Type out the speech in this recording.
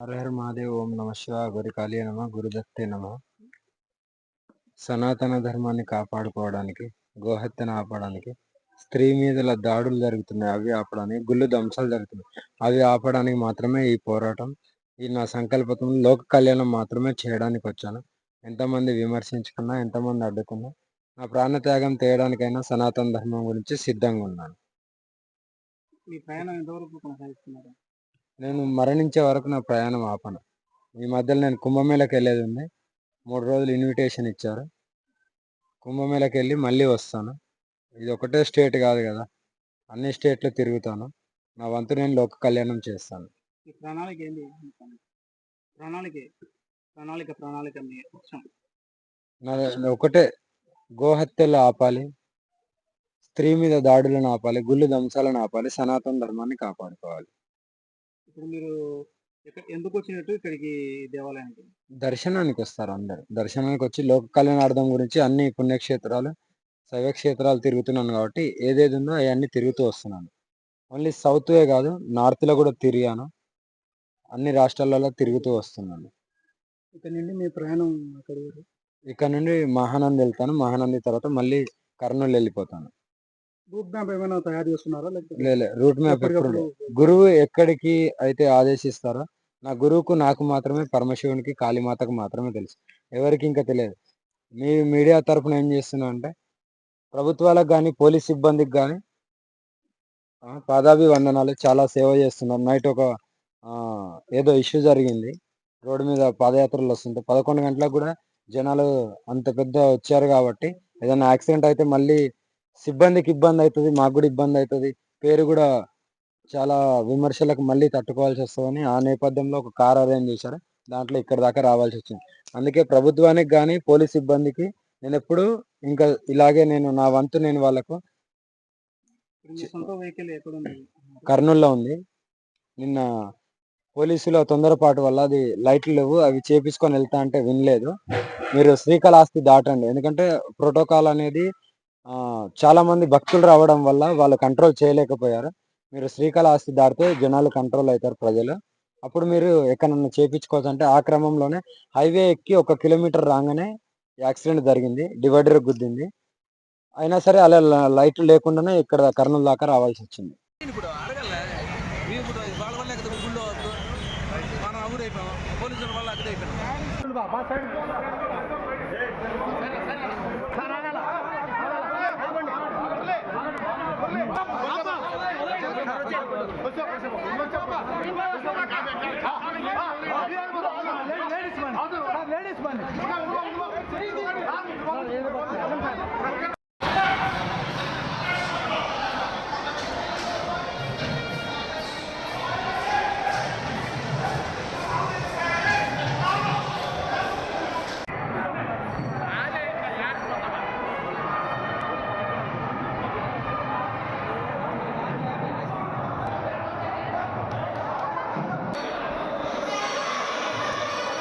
హరహర్ మహాదేవ్ ఓం నమ శివ గురి కాళీ నమ గురుదత్తే నమ. సనాతన ధర్మాన్ని కాపాడుకోవడానికి గోహత్యను ఆపడానికి స్త్రీ మీద దాడులు జరుగుతున్నాయి అవి ఆపడానికి గుళ్ళు ధ్వంసాలు జరుగుతున్నాయి. అవి ఆపడానికి మాత్రమే ఈ పోరాటం ఈ నా సంకల్పం లోక కళ్యాణం మాత్రమే చేయడానికి వచ్చాను. ఎంతమంది విమర్శించుకున్నా ఎంతమంది అడ్డుకున్నా నా ప్రాణత్యాగం తేయడానికైనా సనాతన ధర్మం గురించి సిద్ధంగా ఉన్నాను. మీ ప్రయాణం ఎంతవరకు కొనసాగిస్తున్నారు? నేను మరణించే వరకు నా ప్రయాణం ఆపను. ఈ మధ్యలో నేను కుంభమేళకి వెళ్ళేది ఉంది. మూడు రోజులు ఇన్విటేషన్ ఇచ్చారు. కుంభమేళకి వెళ్ళి మళ్ళీ వస్తాను. ఇది ఒకటే స్టేట్ కాదు కదా. అన్ని స్టేట్లు తిరుగుతాను. నా వంతు నేను లోక కళ్యాణం చేస్తాను. ఈ ప్రణాళిక ఏంది? ప్రణాళిక ప్రణాళిక ప్రణాళిక నా ఒకటే గోహత్యలు ఆపాలి. స్త్రీ మీద దాడులను ఆపాలి. గుళ్ళు ధ్వంసాలను ఆపాలి. సనాతన ధర్మాన్ని కాపాడుకోవాలి. ఇప్పుడు మీరు ఎందుకు వచ్చినట్టు ఇక్కడికి దేవాలయానికి? దర్శనానికి వస్తారు అందరు. దర్శనానికి వచ్చి లోక కళ్యాణార్థం గురించి అన్ని పుణ్యక్షేత్రాలు శైవ క్షేత్రాలు తిరుగుతున్నాను కాబట్టి ఏదేది ఉందో అవన్నీ తిరుగుతూ వస్తున్నాను. ఓన్లీ సౌత్వే కాదు నార్త్లో కూడా తిరిగాను. అన్ని రాష్ట్రాలలో తిరుగుతూ వస్తున్నాను. ఇక్కడ నుండి మీ ప్రయాణం ఇక్కడ నుండి మహానంది వెళ్తాను. మహానంది తర్వాత మళ్ళీ కర్నూలు వెళ్ళిపోతాను. రూట్ మ్యాప్ ఏమైనా తయారు చేస్తున్నారా? లేకపోతే లే రూట్ మ్యాప్ ఎప్పుడు గురువు ఎక్కడికి అయితే ఆదేశిస్తారో నా గురువుకు నాకు మాత్రమే పరమశివునికి కాళీమాతకు మాత్రమే తెలుసు. ఎవరికి ఇంకా తెలియదు. మీ మీడియా తరపున ఏం చేస్తున్నా అంటే ప్రభుత్వాలకు కానీ పోలీస్ సిబ్బందికి కానీ పాదాభి వందనాలు చాలా సేవ చేస్తున్నారు నైట్ ఒక ఏదో ఇష్యూ జరిగింది. రోడ్డు మీద పాదయాత్రలు వస్తుంటే పదకొండు గంటలకు కూడా జనాలు అంత పెద్ద వచ్చారు కాబట్టి ఏదైనా యాక్సిడెంట్ అయితే మళ్ళీ సిబ్బందికి ఇబ్బంది అవుతుంది మాకు కూడా ఇబ్బంది అవుతుంది పేరు కూడా చాలా విమర్శలకు మళ్ళీ తట్టుకోవాల్సి వస్తుందని ఆ నేపథ్యంలో ఒక కార్ అరేంజ్ చేశారు. దాంట్లో ఇక్కడ దాకా రావాల్సి వచ్చింది. అందుకే ప్రభుత్వానికి కానీ పోలీస్ సిబ్బందికి నేను ఎప్పుడు ఇంకా ఇలాగే నేను నా వంతు నేను వాళ్ళకు కర్నూలులో ఉంది. నిన్న పోలీసుల తొందరపాటు వల్ల అది లైట్లు లేవు అవి చేపించుకొని వెళ్తా అంటే వినలేదు. మీరు శ్రీకాళహస్తి దాటండి. ఎందుకంటే ప్రోటోకాల్ అనేది ఆ, చాలా మంది భక్తులు రావడం వల్ల వాళ్ళు కంట్రోల్ చేయలేకపోయారు. మీరు శ్రీకాళహస్తి దాటితే జనాలు కంట్రోల్ అవుతారు ప్రజలు. అప్పుడు మీరు ఎక్కడన్నా చేపించుకోవచ్చు అంటే ఆ క్రమంలోనే హైవే ఎక్కి ఒక కిలోమీటర్ రాగానే యాక్సిడెంట్ జరిగింది డివైడర్ గుద్దింది. అయినా సరే అలా లైట్లు లేకుండానే ఇక్కడ కర్నూలు దాకా రావాల్సి వచ్చింది. వల్ల ಲೇಡೀಸ್ ಬನ್ನಿ ಬನ್ನಿ.